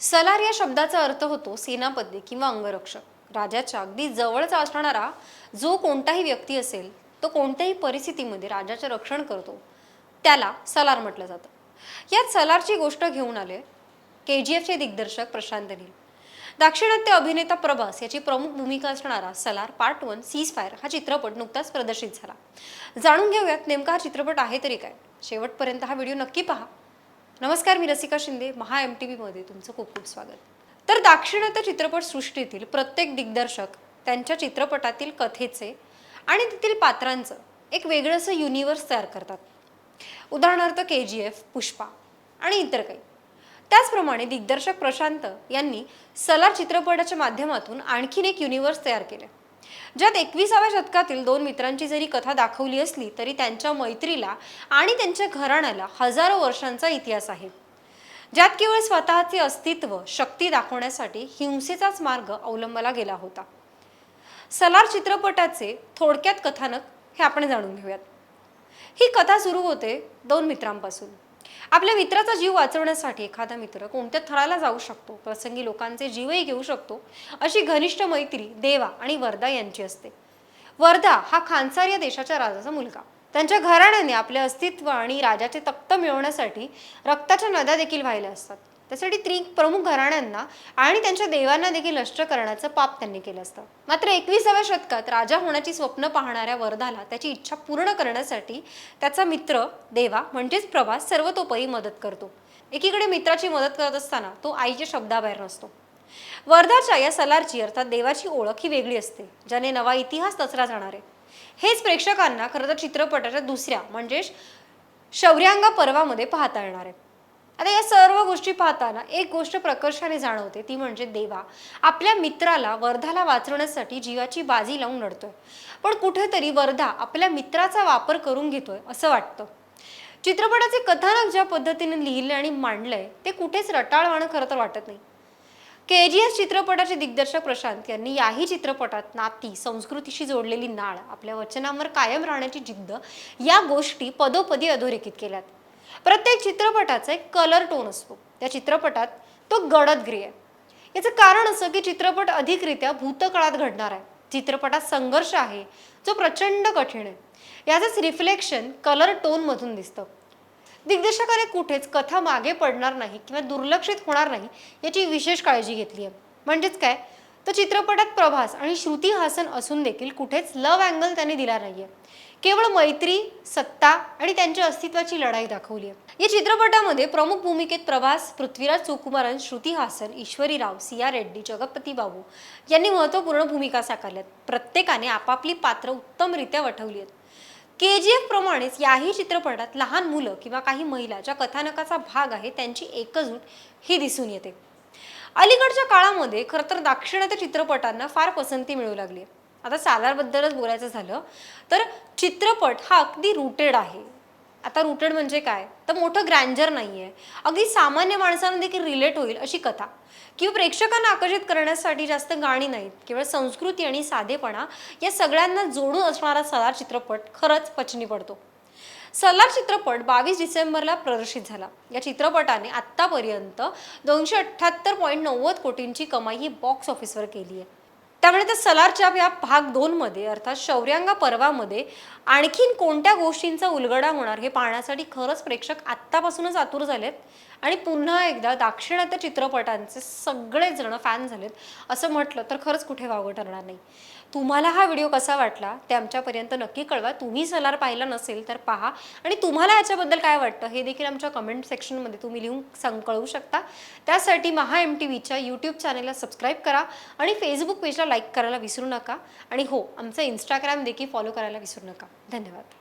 सलार या शब्दाचा अर्थ होतो सेनापती किंवा अंगरक्षक. राजाच्या अगदी जवळचा असणारा जो कोणताही व्यक्ती असेल तो कोणत्याही परिस्थितीमध्ये राजाचे रक्षण करतो त्याला सलार म्हटलं जातं. यात सलारची गोष्ट घेऊन आले के जी एफचे दिग्दर्शक प्रशांत नील. दाक्षिणात्य अभिनेता प्रभास याची प्रमुख भूमिका असणारा Salaar part one cease fire हा चित्रपट नुकताच प्रदर्शित झाला. जाणून घेऊयात नेमका हा चित्रपट आहे तरी काय? शेवटपर्यंत हा व्हिडिओ नक्की पहा. नमस्कार मी रसिका शिंदे महा एम टी व्हीमध्ये तुमचं खूप खूप स्वागत. तर दाक्षिणात्य चित्रपट सृष्टीतील प्रत्येक दिग्दर्शक त्यांच्या चित्रपटातील कथेचे आणि तेथील पात्रांचं एक वेगळंसं युनिवर्स तयार करतात. उदाहरणार्थ के जी एफ पुष्पा आणि इतर काही. त्याचप्रमाणे दिग्दर्शक प्रशांत यांनी सलार चित्रपटाच्या माध्यमातून आणखीन एक युनिवर्स तयार केले. ज्यात एकविसाव्या शतकातील दोन मित्रांची जरी कथा दाखवली असली तरी त्यांच्या मैत्रीला आणि त्यांच्या घराण्याला हजारो वर्षांचा इतिहास आहे. ज्यात केवळ स्वतःचे अस्तित्व शक्ती दाखवण्यासाठी हिंसेचाच मार्ग अवलंबला गेला होता. सलार चित्रपटाचे थोडक्यात कथानक हे आपण जाणून घेऊयात. ही कथा सुरू होते दोन मित्रांपासून. आपल्या मित्राचा जीव वाचवण्यासाठी एखादा मित्र कोणत्या थराला जाऊ शकतो? प्रसंगी लोकांचे जीवही घेऊ शकतो. अशी घनिष्ठ मैत्री देवा आणि वर्धा यांची असते. वर्धा हा खानसार या देशाच्या राजाचा मुलगा. त्यांच्या घराण्याने आपले अस्तित्व आणि राजाचे तख्त मिळवण्यासाठी रक्ताच्या नद्या देखील वाहिल्या असतात. त्यासाठी त्रिक प्रमुख घराण्यांना आणि त्यांच्या देवांना देखील नष्ट करण्याचं पाप त्यांनी केलं असतं. मात्र एकविसाव्या शतकात राजा होण्याची स्वप्न पाहणाऱ्या वर्धाला त्याची इच्छा पूर्ण करण्यासाठी त्याचा मित्र देवा म्हणजेच प्रभास सर्वतोपरी मदत करतो. एकीकडे मित्राची मदत करत असताना तो आईच्या शब्दाबाहेर नसतो. वर्धाच्या या सलारची अर्थात देवाची ओळख ही वेगळी असते ज्याने नवा इतिहास रचला जाणार आहे. हेच प्रेक्षकांना खरं तर चित्रपटाच्या दुसऱ्या म्हणजेच शौर्यांगा पर्वामध्ये पाहता येणार आहे. आता या सर्व गोष्टी पाहताना एक गोष्ट प्रकर्षाने जाणवते ती म्हणजे देवा. आपल्या मित्राला वर्धाला वाचवण्यासाठी जीवाची बाजी लावून लढतोय पण कुठेतरी वर्धा आपल्या मित्राचा वापर करून घेतोय असं वाटतं. चित्रपटाचे कथानक ज्या पद्धतीने लिहिले आणि मांडलंय ते कुठेच रटाळवाणं खरं तर वाटत नाही. के जी एस चित्रपटाचे दिग्दर्शक प्रशांत यांनी याही चित्रपटात नाती संस्कृतीशी जोडलेली नाळ आपल्या वचनांवर कायम राहण्याची जिद्द या गोष्टी पदोपदी अधोरेखित केल्यात. प्रत्येक चित्रपटाचा एक कलर टोन असतो. त्या चित्रपटात तो गडद ग्रे आहे. याचं कारण असं की चित्रपट अधिकरित्या भूतकाळात घडणार आहे. चित्रपटात संघर्ष आहे जो प्रचंड कठीण आहे. याचंच रिफ्लेक्शन कलर टोनमधून दिसतं. दिग्दर्शकाने कुठेच कथा मागे पडणार नाही किंवा दुर्लक्षित होणार नाही याची विशेष काळजी घेतली आहे. म्हणजेच काय? तर चित्रपटात प्रभास आणि श्रुती हासन असून देखील कुठेच लव अँगल त्यांनी दिला नाहीये. केवळ मैत्री सत्ता आणि त्यांच्या अस्तित्वाची लढाई दाखवली आहे. या चित्रपटामध्ये प्रमुख भूमिकेत प्रभास पृथ्वीराज सुकुमारन श्रुती हासन ईश्वरी राव सिया रेड्डी जगपती बाबू यांनी महत्त्वपूर्ण भूमिका साकारल्यात. प्रत्येकाने आपापली पात्र उत्तमरित्या वठवली आहेत. के जी एफ प्रमाणेच याही चित्रपटात लहान मुलं किंवा काही महिला ज्या कथानकाचा भाग आहे त्यांची एकजूट ही दिसून येते. अलीकडच्या काळामध्ये खरं तर दाक्षिणात्य चित्रपटांना फार पसंती मिळू लागली. आता सालारबद्दलच बोलायचं झालं तर चित्रपट हा अगदी रुटेड आहे. आता रुटेड म्हणजे काय? तर मोठं ग्रँजर नाही आहे अगदी सामान्य माणसांना देखील रिलेट होईल अशी कथा. किंवा प्रेक्षकांना आकर्षित करण्यासाठी जास्त गाणी नाहीत केवळ संस्कृती आणि साधेपणा या सगळ्यांना जोडून असणारा सलार चित्रपट खरंच पचनी पडतो. सल्लार चित्रपट बावीस डिसेंबरला प्रदर्शित झाला. या चित्रपटाने आत्तापर्यंत दोनशे अठ्ठ्याहत्तर पॉईंट नव्वद कोटींची कमाई ही बॉक्स ऑफिसवर केली आहे. त्यामुळे त्या सलारच्या या भाग दोनमध्ये अर्थात शौर्यांगा पर्वामध्ये आणखीन कोणत्या गोष्टींचा उलगडा होणार हे पाहण्यासाठी खरंच प्रेक्षक आत्तापासूनच आतुर झालेत. आणि पुन्हा एकदा दाक्षिणात्य चित्रपटांचे सगळेजण फॅन झालेत. असं म्हटलं तर खरंच कुठे वावं ठरणार नाही. तुम्हाला हा व्हिडिओ कसा वाटला ते आमच्यापर्यंत नक्की कळवा. तुम्ही सलार पाहिला नसेल तर पहा. आणि तुम्हाला याच्याबद्दल काय वाटतं हे देखील आमच्या कमेंट सेक्शनमध्ये तुम्ही लिहून सांग कळवू शकता. त्यासाठी महा एम टी व्हीच्या यूट्यूब चॅनलला सबस्क्राईब करा. आणि फेसबुक पेजला लाईक करायला विसरू नका. आणि हो आमचं इंस्टाग्राम देखील फॉलो करायला विसरू नका. धन्यवाद.